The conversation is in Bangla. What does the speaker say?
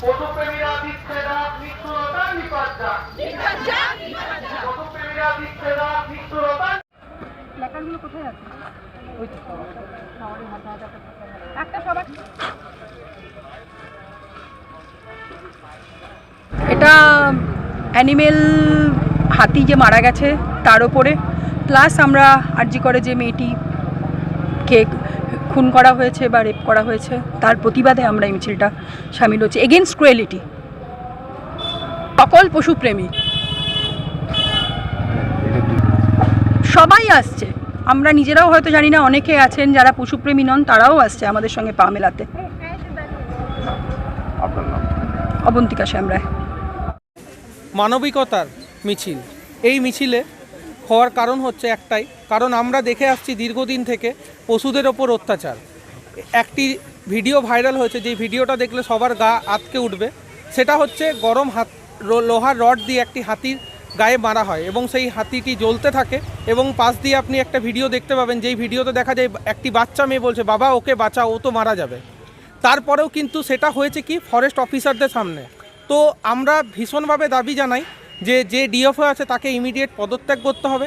পদপ্রেমীরা বিচ্ছেদা মৃত্যুরতা বিপজ্জা পদপ্রেমীরা বিচ্ছেদা মৃত্যুরতা লেখাগুলো কোথায় আছে? ওই তো আমাদের হাতে হাতে এটা অ্যানিমেল হাতি যে মারা গেছে তার ওপরে। প্লাস আমরা আর্জি করে যে মেয়েটি কে খুন করা হয়েছে বা রেপ করা হয়েছে, তার প্রতিবাদে আমরা এই মিছিলটা সামিল হচ্ছি। এগেনস্ট ক্রুয়েলিটি সকল পশুপ্রেমী সবাই আসছে। আমরা নিজেরাও হয়তো জানি না, অনেকে আছেন যারা পশুপ্রেমী নন, তারাও আসছে আমাদের সঙ্গে পা মেলাতে। অবন্তিকা শ্যামরায়। মানবিকতার মিছিল। এই মিছিলে হওয়ার কারণ হচ্ছে একটাই, কারণ আমরা দেখে আসছি দীর্ঘদিন থেকে পশুদের ওপর অত্যাচার। একটি ভিডিও ভাইরাল হয়েছে, যে ভিডিওটা দেখলে সবার গা আতকে উঠবে। সেটা হচ্ছে গরম হাত, লোহার রড দিয়ে একটি হাতির গায়ে মারা হয় এবং সেই হাতিটি জ্বলতে থাকে এবং পাশ দিয়ে আপনি একটা ভিডিও দেখতে পাবেন। যেই ভিডিওতে দেখা যায় একটি বাচ্চা মেয়ে বলছে, বাবা, ওকে বাঁচা ও তো মারা যাবে। তারপরেও কিন্তু সেটা হয়েছে কি ফরেস্ট অফিসারদের সামনে। তো আমরা ভীষণভাবে দাবি জানাই যে যে ডিএফও আছে তাকে ইমিডিয়েট পদত্যাগ করতে হবে।